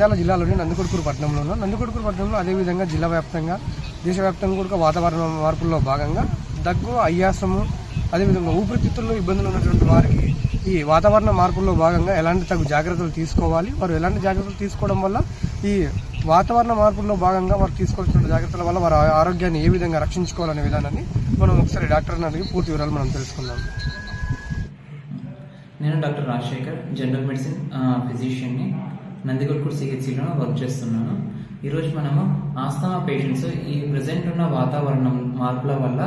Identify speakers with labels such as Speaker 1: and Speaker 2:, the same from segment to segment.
Speaker 1: నంద్యాల జిల్లాలోని నందికొడుకూరు పట్టణంలో నందికొడుకూరు పట్టణంలో అదేవిధంగా జిల్లా వ్యాప్తంగా దేశవ్యాప్తంగా కూడా వాతావరణ మార్పుల్లో భాగంగా దగ్గు అయ్యాసము అదేవిధంగా ఊపిరితిత్తుల్లో ఇబ్బందులు ఉన్నటువంటి వారికి ఈ వాతావరణ మార్పుల్లో భాగంగా ఎలాంటి తగు జాగ్రత్తలు తీసుకోవాలి వారు ఎలాంటి జాగ్రత్తలు తీసుకోవడం వల్ల ఈ వాతావరణ మార్పుల్లో భాగంగా వారు తీసుకోవాల్సిన జాగ్రత్తల వల్ల వారి ఆరోగ్యాన్ని ఏ విధంగా రక్షించుకోవాలనే విధానాన్ని మనం ఒకసారి డాక్టర్ని అడిగి పూర్తి వివరాలు మనం తెలుసుకుందాం.
Speaker 2: నేను డాక్టర్ రాజశేఖర్ జనరల్ మెడిసిన్ ఫిజిషియన్ని. నందికొట్కూరు సిహెచ్సిలో వర్క్ చేస్తున్నాను. ఈరోజు మనము ఆస్తమా పేషెంట్స్ ఈ ప్రజెంట్ ఉన్న వాతావరణం మార్పుల వల్ల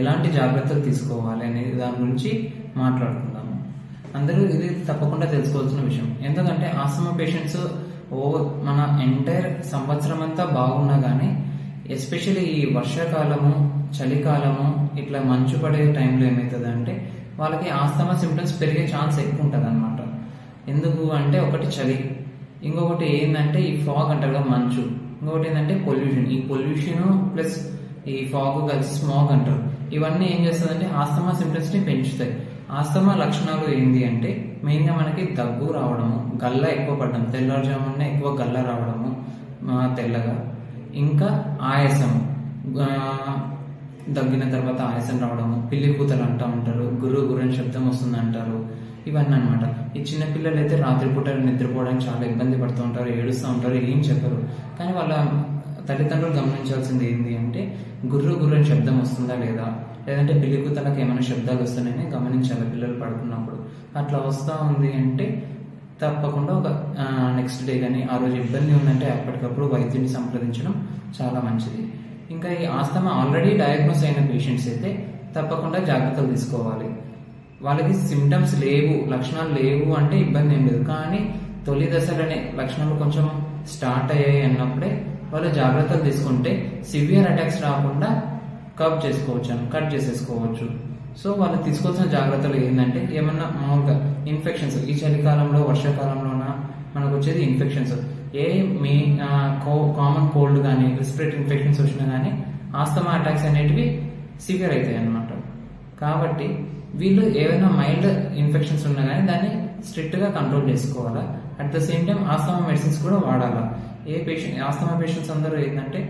Speaker 2: ఎలాంటి జాగ్రత్తలు తీసుకోవాలి అనే దాని గురించి మాట్లాడుకుందాము. అందరూ ఇది తప్పకుండా తెలుసుకోవాల్సిన విషయం. ఎందుకంటే ఆస్తమా పేషెంట్స్ ఓ మన ఎంటైర్ సంవత్సరం అంతా బాగున్నా కానీ ఎస్పెషల్లీ ఈ వర్షాకాలము చలికాలము ఇట్లా మంచు పడే టైంలో ఏమవుతుంది అంటే వాళ్ళకి ఆస్తమా సిమ్టమ్స్ పెరిగే ఛాన్స్ ఎక్కువ ఉంటుంది అనమాట ఎందుకు అంటే ఒకటి చలి. ఇంకొకటి ఏంటంటే ఈ ఫాగ్ అంటారు కదా మంచు. ఇంకొకటి ఏంటంటే పొల్యూషన్ ఈ పొల్యూషన్ ప్లస్ ఈ ఫాగ్ కలిసి స్మాగ్ అంటారు. ఇవన్నీ ఏం చేస్తుందంటే ఆస్తమా సిమ్టమ్స్ని పెంచుతాయి. ఆస్తమా లక్షణాలు ఏంటి అంటే మెయిన్గా మనకి దగ్గు రావడము గల్ల ఎక్కువ పడడం తెల్లవారుజామున ఎక్కువ గల్ల రావడము తెల్లగా. ఇంకా ఆయాసము దగ్గిన తర్వాత ఆయాసం రావడము పిల్లి కూతలు అంటూ ఉంటారు గురు గురని శబ్దం వస్తుంది అంటారు ఇవన్నీ అనమాట ఈ చిన్నపిల్లలు అయితే రాత్రిపూట నిద్రపోవడానికి చాలా ఇబ్బంది పడుతూ ఉంటారు ఏడుస్తూ ఉంటారు ఏం చెప్పరు. కానీ వాళ్ళ తల్లిదండ్రులు గమనించాల్సింది ఏంటి అంటే గుర్రు గుర్రని శబ్దం వస్తుందా లేదా? లేదంటే పిల్లి కూతలకు ఏమైనా శబ్దాలు వస్తున్నాయని గమనించాలి పిల్లలు పడుకున్నప్పుడు. అట్లా వస్తూ ఉంది అంటే తప్పకుండా ఒక నెక్స్ట్ డే కానీ ఆ రోజు ఇబ్బంది ఉందంటే అప్పటికప్పుడు వైద్యుని సంప్రదించడం చాలా మంచిది. ఇంకా ఈ ఆస్తమా ఆల్రెడీ డయాగ్నోస్ అయిన పేషెంట్స్ అయితే తప్పకుండా జాగ్రత్తలు తీసుకోవాలి. వాళ్ళకి సిమ్టమ్స్ లేవు లక్షణాలు లేవు అంటే ఇబ్బంది ఏం లేదు. కానీ తొలి దశలోనే లక్షణాలు కొంచెం స్టార్ట్ అయ్యాయి అన్నప్పుడే వాళ్ళు జాగ్రత్తలు తీసుకుంటే సివియర్ అటాక్స్ రాకుండా కప్ చేసుకోవచ్చు కట్ చేసేసుకోవచ్చు. సో వాళ్ళు తీసుకోవాల్సిన జాగ్రత్తలు ఏంటంటే ఏమన్నా మామూలుగా ఇన్ఫెక్షన్స్ ఈ చలికాలంలో వర్షాకాలంలోన మనకు వచ్చేది ఇన్ఫెక్షన్స్ ఏ మీ కామన్ కోల్డ్ కానీ రెస్పిరేటరీ ఇన్ఫెక్షన్స్ వచ్చినా కానీ ఆస్తమా అటాక్స్ అనేటివి సివియర్ అవుతాయి అన్నమాట కాబట్టి వీళ్ళు ఏమైనా మైల్డ్ ఇన్ఫెక్షన్స్ ఉన్నా కానీ దాన్ని స్ట్రిక్ట్గా కంట్రోల్ చేసుకోవాలా. At the same time asthma medicines కూడా వాడాలా. ఏ పేషెంట్ ఆస్తమా పేషెంట్స్ అందరూ ఏంటంటే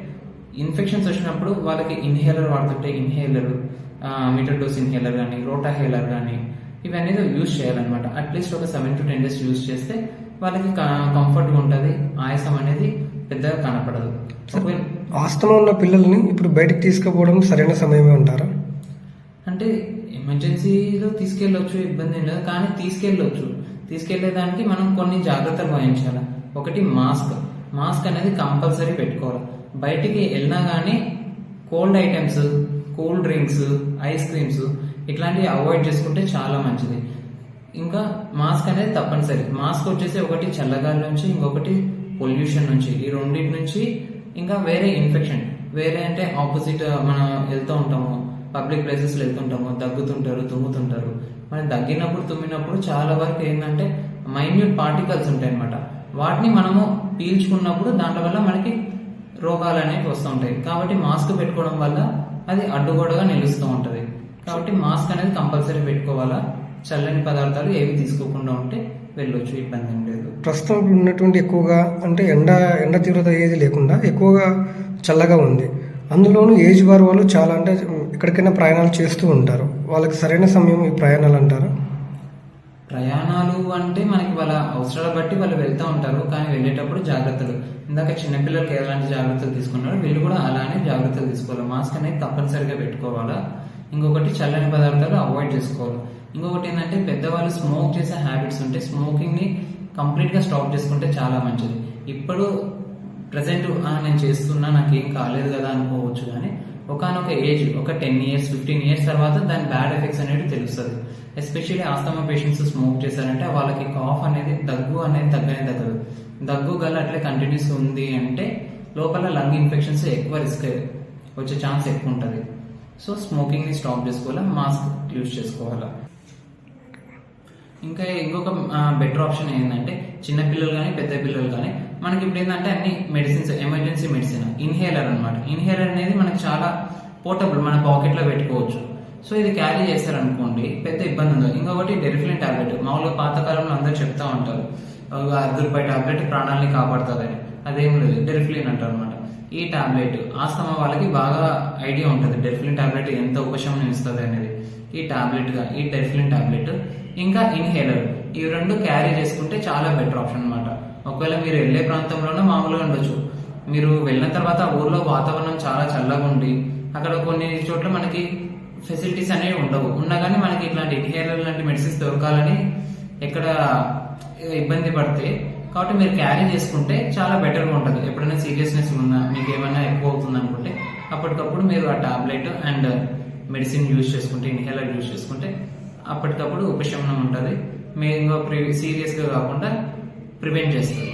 Speaker 2: ఇన్ఫెక్షన్స్ వచ్చినప్పుడు వాళ్ళకి ఇన్హేలర్ వాడుతుంటే ఇన్హేలర్ మీటర్ డోస్ ఇన్హేలర్ కానీ రోటా హేలర్ కానీ ఇవన్నీ యూజ్ చేయాలన్నమాట. అట్లీస్ట్ ఒక seven to ten days use చేస్తే వాళ్ళకి కంఫర్ట్గా ఉంటుంది. ఆయాసం అనేది పెద్దగా కనపడదు.
Speaker 1: ఆస్తమా ఉన్న పిల్లల్ని ఇప్పుడు బయటకు తీసుకుపోవడం సరైన సమయమే అంటారా?
Speaker 2: అంటే ఎమర్జెన్సీలో తీసుకెళ్ళొచ్చు ఇబ్బంది లేదు. కానీ తీసుకెళ్ళొచ్చు. తీసుకెళ్ళేదానికి మనం కొన్ని జాగ్రత్తలు వహించాలి. ఒకటి మాస్క్. మాస్క్ అనేది కంపల్సరీ పెట్టుకోవాలి. బయటికి వెళ్ళినా కానీ cold items cool drinks ice creams ఇట్లాంటివి అవాయిడ్ చేసుకుంటే చాలా మంచిది. ఇంకా మాస్క్ అనేది తప్పనిసరి. మాస్క్ వచ్చేసి ఒకటి చల్లగాలి నుంచి ఇంకొకటి పొల్యూషన్ నుంచి. ఈ రెండింటి నుంచి ఇంకా వేరే ఇన్ఫెక్షన్. వేరే అంటే ఆపోజిట్ మనం వెళ్తూ ఉంటాము. పబ్లిక్ ప్లేసెస్లో వెళ్తుంటాము దగ్గుతుంటారు తుమ్ముతుంటారు. మనం దగ్గినప్పుడు తుమ్మినప్పుడు చాలా వరకు ఏంటంటే మైన్యూట్ పార్టికల్స్ ఉంటాయి అన్నమాట వాటిని మనము పీల్చుకున్నప్పుడు దాంట్లో వల్ల మనకి రోగాలు అనేవి వస్తూ ఉంటాయి. కాబట్టి మాస్క్ పెట్టుకోవడం వల్ల అది అడ్డుగోడగా నిలుస్తూ ఉంటుంది. కాబట్టి మాస్క్ అనేది కంపల్సరీ పెట్టుకోవాలా? చల్లని పదార్థాలు ఏవి తీసుకోకుండా ఉంటే వెళ్ళొచ్చు ఇబ్బంది ఏం లేదు.
Speaker 1: ప్రస్తుతం ఉన్నటువంటి ఎక్కువగా అంటే ఎండ ఎండ తీవ్రత ఏది లేకుండా ఎక్కువగా చల్లగా ఉంది. అందులోనూ ఏజ్ బార్ వాళ్ళు చాలా అంటే ఎక్కడికైనా ప్రయాణాలు చేస్తూ ఉంటారు. వాళ్ళకి సరైన సమయం ఈ ప్రయాణాలు అంటారు?
Speaker 2: ప్రయాణాలు అంటే మనకి వాళ్ళ అవసరాలు బట్టి వాళ్ళు వెళ్తూ ఉంటారు కానీ వెళ్ళేటప్పుడు జాగ్రత్తలు. ఇందాక చిన్నపిల్లలకి ఎలాంటి జాగ్రత్తలు తీసుకున్నారో వీళ్ళు కూడా అలానే జాగ్రత్తలు తీసుకోవాలి. మాస్క్ అనేది తప్పనిసరిగా పెట్టుకోవాలా? ఇంకొకటి చల్లని పదార్థాలు అవాయిడ్ చేసుకోవాలి. ఇంకొకటి ఏంటంటే పెద్దవాళ్ళు స్మోక్ చేసే హ్యాబిట్స్ ఉంటే స్మోకింగ్ని కంప్లీట్గా స్టాప్ చేసుకుంటే చాలా మంచిది. ఇప్పుడు ప్రజెంట్ నేను చేస్తున్నా నాకేం కాలేదు కదా అనుకోవచ్చు కానీ ఒకనొక ఏజ్ ఒక టెన్ ఇయర్స్ ఫిఫ్టీన్ ఇయర్స్ తర్వాత దాని బ్యాడ్ ఎఫెక్ట్స్ అనేది తెలుస్తుంది. ఎస్పెషల్లీ ఆస్తమా పేషెంట్స్ స్మోక్ చేశారంటే వాళ్ళకి కాఫ్ అనేది దగ్గు అనేది తగ్గనే తగ్గదు. దగ్గు గల అట్లే కంటిన్యూస్ ఉంది అంటే లోపల లంగ్ ఇన్ఫెక్షన్స్ ఎక్కువ రిస్క్ వచ్చే ఛాన్స్ ఎక్కువ ఉంటుంది. సో స్మోకింగ్ని స్టాప్ చేసుకోవాలా మాస్క్ యూజ్ చేసుకోవాలా. ఇంకా ఇంకొక బెటర్ ఆప్షన్ ఏంటంటే చిన్న పిల్లలు కానీ పెద్ద పిల్లలు కానీ మనకి ఇప్పుడు ఏంటంటే అన్ని మెడిసిన్స్ ఎమర్జెన్సీ మెడిసిన్ ఇన్హేలర్ అనమాట ఇన్హేలర్ అనేది మనకు చాలా పోర్టబుల్ మన పాకెట్లో పెట్టుకోవచ్చు. సో ఇది క్యారీ చేశారనుకోండి పెద్ద ఇబ్బంది ఉండదు ఇంకొకటి డెరిఫిలిన్ టాబ్లెట్ మామూలుగా పాతకాలంలో అందరూ చెప్తా ఉంటారు. అర్ధ రూపాయి టాబ్లెట్ ప్రాణాలని కాపాడుతుందని. అదేం లేదు. డెరిఫ్లిన్ అంటారు అనమాట ఈ టాబ్లెట్ ఆస్తమా వాళ్ళకి బాగా ఐడియా ఉంటుంది. డెరిఫ్లిన్ టాబ్లెట్ ఎంత ఉపశమనం ఇస్తుంది అనేది. ఈ టాబ్లెట్గా ఈ డెరిఫ్లిన్ టాబ్లెట్ ఇంకా ఇన్హేలర్ ఈ రెండు క్యారీ చేసుకుంటే చాలా బెటర్ ఆప్షన్ అనమాట ఒకవేళ మీరు వెళ్ళే ప్రాంతంలోనే మామూలుగా ఉండొచ్చు. మీరు వెళ్ళిన తర్వాత ఆ ఊర్లో వాతావరణం చాలా చల్లగా ఉండి అక్కడ కొన్ని చోట్ల మనకి ఫెసిలిటీస్ అనేవి ఉండవు. ఉన్నా కానీ మనకి ఇట్లాంటి ఇన్హేలర్ లాంటి మెడిసిన్స్ దొరకాలని ఎక్కడ ఇబ్బంది పడితే కాబట్టి మీరు క్యారీ చేసుకుంటే చాలా బెటర్గా ఉంటుంది. ఎప్పుడైనా సీరియస్నెస్ ఉన్నా మీకు ఏమైనా ఎక్కువ అవుతుంది అనుకుంటే అప్పటికప్పుడు మీరు ఆ టాబ్లెట్ అండ్ మెడిసిన్ యూజ్ చేసుకుంటే ఇన్హేలర్ యూజ్ చేసుకుంటే అప్పటికప్పుడు ఉపశమనం ఉంటుంది. మీరు ఇంకా ప్రీ సీరియస్గా కాకుండా ప్రివెంట్ చేస్తుంది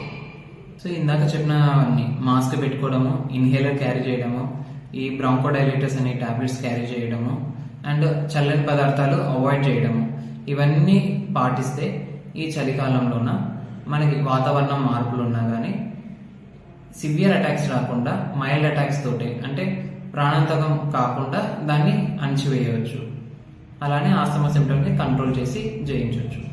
Speaker 2: సో ఇందాక చెప్పినవన్నీ మాస్క్ పెట్టుకోవడము ఇన్హేలర్ క్యారీ చేయడము ఈ బ్రాంకోడైలేటర్స్ అనే టాబ్లెట్స్ క్యారీ చేయడము అండ్ చల్లని పదార్థాలు అవాయిడ్ చేయడము ఇవన్నీ పాటిస్తే ఈ చలికాలంలోన మనకి వాతావరణం మార్పులు ఉన్నా కానీ సివియర్ అటాక్స్ రాకుండా మైల్డ్ అటాక్స్ తోటి అంటే ప్రాణాంతకం కాకుండా దాన్ని అణచివేయవచ్చు. అలానే ఆస్తమా సిమ్టమ్ని కంట్రోల్ చేసి జయించవచ్చు.